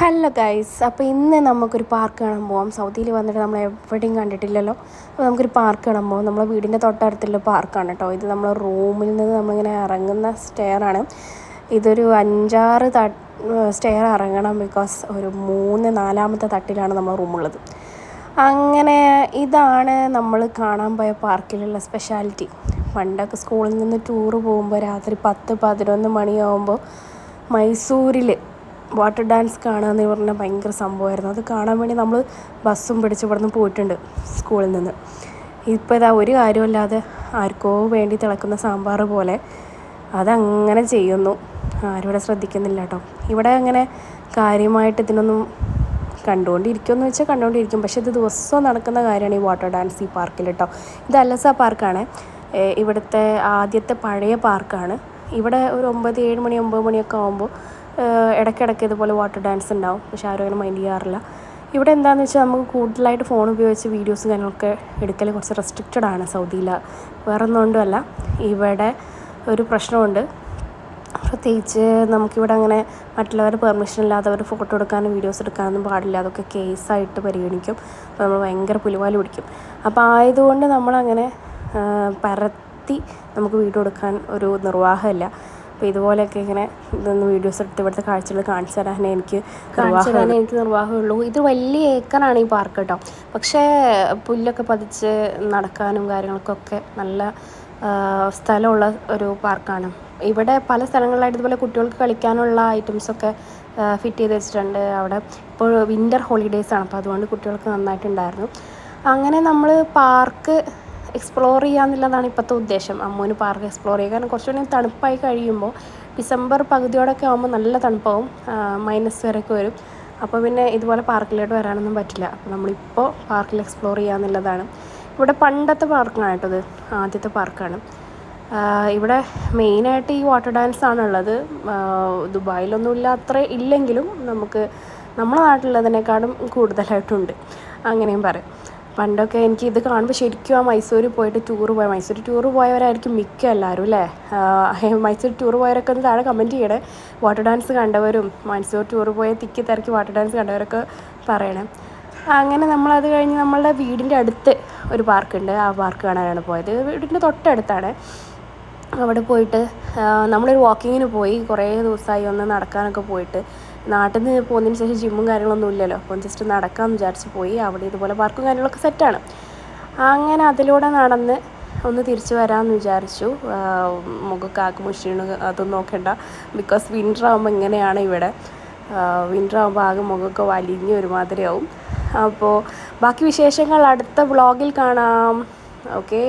Hello guys അപ്പോൾ ഇന്ന് നമുക്കൊരു പാർക്ക് കാണാൻ പോവാം. സൗദിയിൽ വന്നിട്ട് നമ്മൾ എവിടെയും കണ്ടിട്ടില്ലല്ലോ. അപ്പോൾ നമുക്കൊരു പാർക്ക് കാണാൻ പോവാം. നമ്മളെ വീടിന്റെ തൊട്ടടുത്തുള്ള പാർക്കാണ് കേട്ടോ ഇത് നമ്മളെ റൂമിൽ നിന്ന് നമ്മളിങ്ങനെ ഇറങ്ങുന്ന സ്റ്റെയറാണ് ഇതൊരു അഞ്ചാറ് സ്റ്റെയർ ഇറങ്ങണം ബിക്കോസ് ഒരു മൂന്ന് നാലാമത്തെ തട്ടിലാണ് നമ്മളെ റൂമുള്ളത് അങ്ങനെ ഇതാണ് നമ്മൾ കാണാൻ പോയ പാർക്കിലുള്ള സ്പെഷ്യാലിറ്റി പണ്ടൊക്കെ സ്കൂളിൽ നിന്ന് ടൂറ് പോകുമ്പോൾ രാത്രി പത്ത് പതിനൊന്ന് മണിയാകുമ്പോൾ മൈസൂരിൽ വാട്ടർ ഡാൻസ് കാണുക പറഞ്ഞാൽ ഭയങ്കര സംഭവമായിരുന്നു. അത് കാണാൻ വേണ്ടി നമ്മൾ ബസ്സും പിടിച്ച് ഇവിടെ നിന്ന് പോയിട്ടുണ്ട് സ്കൂളിൽ നിന്ന്. ഇപ്പോൾ ഇതാ ഒരു കാര്യമില്ലാതെ ആർക്കോ വേണ്ടി തിളക്കുന്ന സാമ്പാർ പോലെ അതങ്ങനെ ചെയ്യുന്നു. ആരും ഇവിടെ ശ്രദ്ധിക്കുന്നില്ല കേട്ടോ. ഇവിടെ അങ്ങനെ കാര്യമായിട്ട് ഇതിനൊന്നും കണ്ടുകൊണ്ടിരിക്കുമെന്ന് വെച്ചാൽ കണ്ടുകൊണ്ടിരിക്കും. പക്ഷേ ഇത് ദിവസവും നടക്കുന്ന കാര്യമാണ് ഈ വാട്ടർ ഡാൻസ് ഈ പാർക്കിൽ കേട്ടോ. ഇത് അലസ പാർക്കാണ്. ഇവിടുത്തെ ആദ്യത്തെ പഴയ പാർക്കാണ്. ഇവിടെ ഒരു ഒമ്പത് ഏഴ് മണി ഒമ്പത് മണിയൊക്കെ ആകുമ്പോൾ ഇടയ്ക്കിടയ്ക്ക് ഇതുപോലെ വാട്ടർ ഡാൻസ് ഉണ്ടാവും. പക്ഷെ ആരും അങ്ങനെ മൈൻഡ് ചെയ്യാറില്ല. ഇവിടെ എന്താണെന്ന് വെച്ചാൽ നമുക്ക് കൂടുതലായിട്ട് ഫോൺ ഉപയോഗിച്ച് വീഡിയോസ് കാര്യങ്ങളൊക്കെ എടുക്കൽ കുറച്ച് റെസ്ട്രിക്റ്റഡ് ആണ് സൗദിയിൽ. വേറെ ഒന്നുകൊണ്ടുമല്ല ഇവിടെ ഒരു പ്രശ്നമുണ്ട്. പ്രത്യേകിച്ച് നമുക്കിവിടെ അങ്ങനെ മറ്റുള്ളവരുടെ പെർമിഷൻ ഇല്ലാതെ അവർ ഫോട്ടോ എടുക്കാനും വീഡിയോസ് എടുക്കാനൊന്നും പാടില്ല. അതൊക്കെ കേസായിട്ട് പരിഗണിക്കും. അപ്പോൾ നമ്മൾ ഭയങ്കര പുലിവാൽ പിടിക്കും. അപ്പോൾ ആയതുകൊണ്ട് നമ്മളങ്ങനെ പരത്തി നമുക്ക് വീഡിയോ എടുക്കാൻ ഒരു നിർവാഹമില്ല. അപ്പോൾ ഇതുപോലെയൊക്കെ ഇങ്ങനെ ഇതൊന്ന് വീഡിയോസ് എടുത്ത് ഇവിടുത്തെ കാഴ്ചകൾ കാണിച്ചു തരാൻ എനിക്ക് കാണിച്ചു തരാൻ എനിക്ക് നിർവാഹമുള്ളൂ ഇത് വലിയ ഏക്കറാണ് ഈ പാർക്ക് കേട്ടോ. പക്ഷേ പുല്ലൊക്കെ പതിച്ച് നടക്കാനും കാര്യങ്ങൾക്കൊക്കെ നല്ല സ്ഥലമുള്ള ഒരു പാർക്കാണ് ഇവിടെ പല സ്ഥലങ്ങളിലായിട്ട് ഇതുപോലെ കുട്ടികൾക്ക് കളിക്കാനുള്ള ഐറ്റംസൊക്കെ ഫിറ്റ് ചെയ്ത് വെച്ചിട്ടുണ്ട്. അവിടെ ഇപ്പോൾ വിന്റർ ഹോളിഡേയ്സ് ആണ്. അപ്പോൾ അതുകൊണ്ട് കുട്ടികൾക്ക് നന്നായിട്ടുണ്ടായിരുന്നു. അങ്ങനെ നമ്മൾ പാർക്ക് എക്സ്പ്ലോർ ചെയ്യാന്നുള്ളതാണ് ഇപ്പോഴത്തെ ഉദ്ദേശം. അമ്മൂന് പാർക്ക് എക്സ്പ്ലോർ ചെയ്യുക. കാരണം കുറച്ചുകൂടി തണുപ്പായി കഴിയുമ്പോൾ ഡിസംബർ പകുതിയോടൊക്കെ ആകുമ്പോൾ നല്ല തണുപ്പാവും. മൈനസ് വരെയൊക്കെ വരും. അപ്പോൾ പിന്നെ ഇതുപോലെ പാർക്കിലോട്ട് വരാനൊന്നും പറ്റില്ല. അപ്പോൾ നമ്മളിപ്പോൾ പാർക്കിൽ എക്സ്പ്ലോർ ചെയ്യാന്നുള്ളതാണ് ഇവിടെ പണ്ടത്തെ പാർക്കാണ് കേട്ടോ ഇത്. ആദ്യത്തെ പാർക്കാണ് ഇവിടെ മെയിനായിട്ട് ഈ വാട്ടർ ഡാൻസ് ആണുള്ളത്. ദുബായിലൊന്നും ഇല്ല അത്ര ഇല്ലെങ്കിലും നമുക്ക് നമ്മുടെ നാട്ടിലുള്ളതിനേക്കാളും കൂടുതലായിട്ടുണ്ട്. അങ്ങനെയും പറയാം. പണ്ടൊക്കെ എനിക്ക് ഇത് കാണുമ്പോൾ ശരിക്കും ആ മൈസൂർ പോയിട്ട് ടൂർ പോയ മൈസൂർ ടൂർ പോയവരായിരിക്കും മിക്ക എല്ലാവരും അല്ലേ? മൈസൂർ ടൂർ പോയവരൊക്കെ ഒന്ന് താഴെ കമന്റ് ചെയ്യണേ. വാട്ടർ ഡാൻസ് കണ്ടവരും മൈസൂർ ടൂർ പോയ തിക്കി തിരക്കി വാട്ടർ ഡാൻസ് കണ്ടവരൊക്കെ പറയണേ. അങ്ങനെ നമ്മളത് കഴിഞ്ഞ് നമ്മളുടെ വീടിന്റെ അടുത്ത് ഒരു പാർക്കുണ്ട് ആ പാർക്ക് കാണാനാണ് പോയത്. വീടിന്റെ തൊട്ടടുത്താണ്. അവിടെ പോയിട്ട് നമ്മളൊരു വാക്കിങ്ങിന് പോയി. കുറേ ദിവസമായി ഒന്ന് നടക്കാനൊക്കെ പോയിട്ട്. നാട്ടിൽ നിന്ന് പോകുന്നതിന് ശേഷം ജിമ്മും കാര്യങ്ങളൊന്നും ഇല്ലല്ലോ. അപ്പം ജസ്റ്റ് നടക്കാമെന്ന് വിചാരിച്ച് പോയി. അവിടെ ഇതുപോലെ പാർക്കും കാര്യങ്ങളൊക്കെ സെറ്റാണ് അങ്ങനെ അതിലൂടെ നടന്ന് ഒന്ന് തിരിച്ചു വരാമെന്ന് വിചാരിച്ചു. മുഖക്കാക്ക് മുഷീണ് അതൊന്നും നോക്കണ്ട. ബിക്കോസ് വിന്റർ ആകുമ്പോൾ ഇങ്ങനെയാണ് ഇവിടെ. വിന്റർ ആകുമ്പോൾ ആകെ മുഖമൊക്കെ വലിഞ്ഞ് ഒരുമാതിരിയാവും. അപ്പോൾ ബാക്കി വിശേഷങ്ങൾ അടുത്ത വ്ളോഗിൽ കാണാം. ഓക്കേ